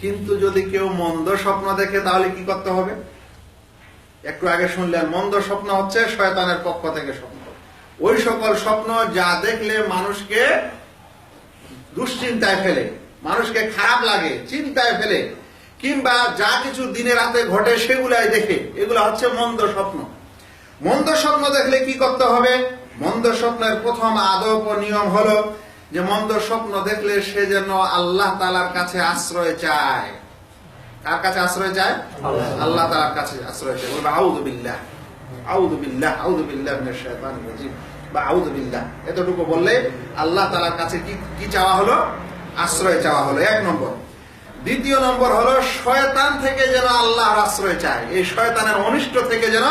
কিন্তু যদি কেউ মন্দ স্বপ্ন দেখে, তাহলে কি করতে হবে? একটু আগে শুনলেন, মন্দ স্বপ্ন হচ্ছে শয়তানের পক্ষ থেকে স্বপ্ন। ওই সকল স্বপ্ন যা দেখলে মানুষকে দুশ্চিন্তায় ফেলে, মানুষকে খারাপ লাগে, চিন্তায় ফেলে, কিংবা যা কিছু দিনে রাতে ঘটে সেগুলাই দেখে, এগুলো হচ্ছে মন্দ স্বপ্ন। মন্দ স্বপ্ন দেখলে কি করতে হবে? মন্দ স্বপ্নের প্রথম আদব ও নিয়ম হলো যে মন্দ স্বপ্ন দেখলে সে যেন আল্লাহ তালার কাছে আশ্রয় চায়। কার কাছে আশ্রয় চায়? আল্লাহ। তালার কাছে আশ্রয় চায়। বলবে আউদু বিল্লাহ আউদু বিল্লাহ আউদু বিল্লাহ মিনাশ শাইতানির রাজিম। বা আউদু বিল্লাহ। এতটুকু বললে আল্লাহ তালার কাছে কি কি চাওয়া হলো? আশ্রয় চাওয়া হলো। এক নম্বর। দ্বিতীয় নম্বর হলো শয়তান থেকে যেন আল্লাহর আশ্রয় চায়। এই শয়তানের অনিষ্ট থেকে যেন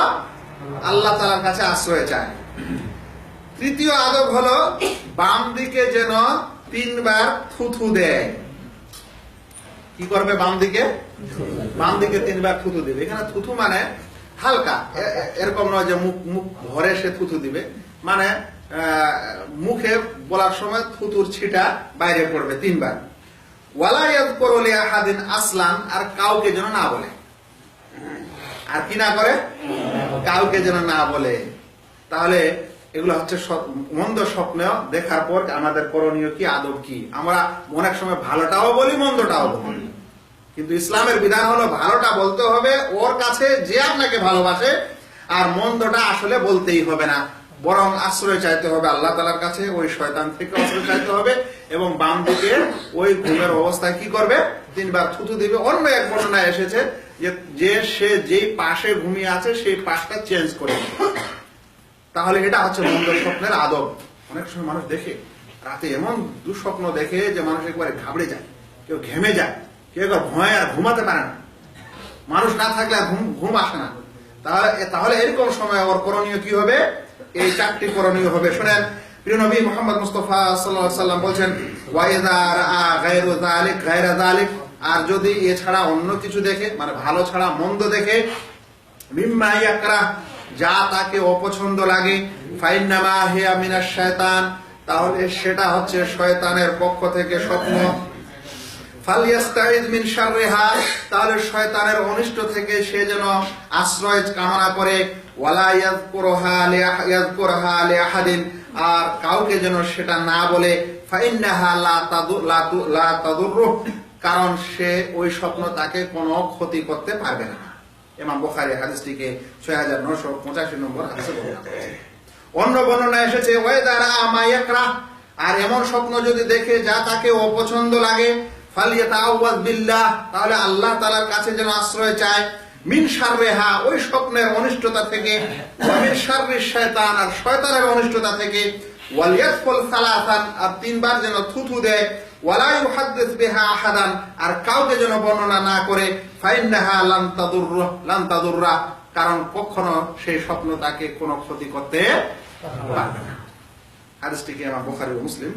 আল্লাহ তালার কাছে আশ্রয় চায়। তৃতীয় আদব হলো বাম দিকে যেন তিনবার থুথু দেয়। কি করবে বাম দিকে? বাম দিকে তিনবার থুথু দিবে। এখানে থুথু মানে হালকা। এরকম নয় যে মুখ মুখ ভরে সে থুথু দিবে। মানে মুখে বলার সময় থুতুর ছিটা বাইরে পড়বে তিনবার। ওয়ালায়াত করলে আহাদিন আসলান, আর কাউকে যেন না বলে। আর কি না করে? কাউকে যেন না বলে। তাহলে এগুলো হচ্ছে মন্দ স্বপ্ন দেখার পর আমাদের করণীয় কি? আদব কি? আমরা অনেক সময় ভালোটাও বলি মন্দটাও বলি। কিন্তু ইসলামের বিধান হলো ভালোটা বলতে হবে ওর কাছে যে আপনাকে ভালোবাসে আর মন্দটা আসলে বলতেই হবে না। বরং আশ্রয় চাইতে হবে আল্লাহ তালার কাছে ওই শয়তান থেকে আশ্রয় চাইতে হবে এবং বাম দিকে ওই ঘুমের অবস্থায় কি করবে? তিনবার থুতু দিবে। অন্য এক বর্ণনায় এসেছে যে যে সে যেই পাশে ঘুমিয়ে আছে সেই পাশটা চেঞ্জ করে। তাহলে এটা হচ্ছে মন্দ স্বপ্নের আদব। অনেক সময় মানুষ দেখে, রাতে এমন দুঃস্বপ্ন দেখে যে মানুষ একবারে ঘাবড়ে যায়, কেউ ঘেমে যায়, কেউ একবার ভয় আর ঘুমাতে পারে না। মানুষ না থাকলে আর ঘুম ঘুম আসে না। তাহলে তাহলে এরকম সময় ওর করণীয় কি হবে? এই চারটি করণীয় হবে। শোনেন, প্রিয় মোহাম্মদ মুস্তফা আলাইহি সাল্লাম বলছেন যালিক আর যদি এছাড়া অন্য কিছু দেখে মানে ভালো ছাড়া, মন্দ দেখে, মিম্মা ইয়াকরা যা তাকে অপছন্দ লাগে। শয়তান, তাহলে সেটা হচ্ছে শয়তানের পক্ষ থেকে স্বপ্ন। তাহলে শয়তানের অনিষ্ট থেকে সে যেন আশ্রয় কামনা করে। আর কাউকে যেন সেটা না বলে। কারণ সে ওই স্বপ্ন তাকে কোনো ক্ষতি করতে পারবে না। ইমাম বুখারী হাদিসটিকে 6985 নম্বর হাদিসে বর্ণনা করেছেন অন্য বর্ণনা এসেছে, ওয়াইদারা মায়াকরা আর এমন স্বপ্ন যদি দেখে যা তাকে অপছন্দ লাগে ফালিয়াতাওয়াজ বিল্লাহ তাহলে আল্লাহ তাআলার কাছে যেন আশ্রয় চায়। মিন শাররিহা ওই স্বপ্নের অনিষ্টতা থেকে। মিন শাররিশ শয়তান আর শয়তানের অনিষ্টতা থেকে। ওয়ালিয়াতফুল সালাসান আর তিনবার যেন থুথু দেয়। আহাদান, আর কাউকে যেন বর্ণনা না করে কারণ কখনো সেই স্বপ্ন তাকে কোন ক্ষতি করতে পারবে না। হাদিসটিকে আমার বুখারী মুসলিম?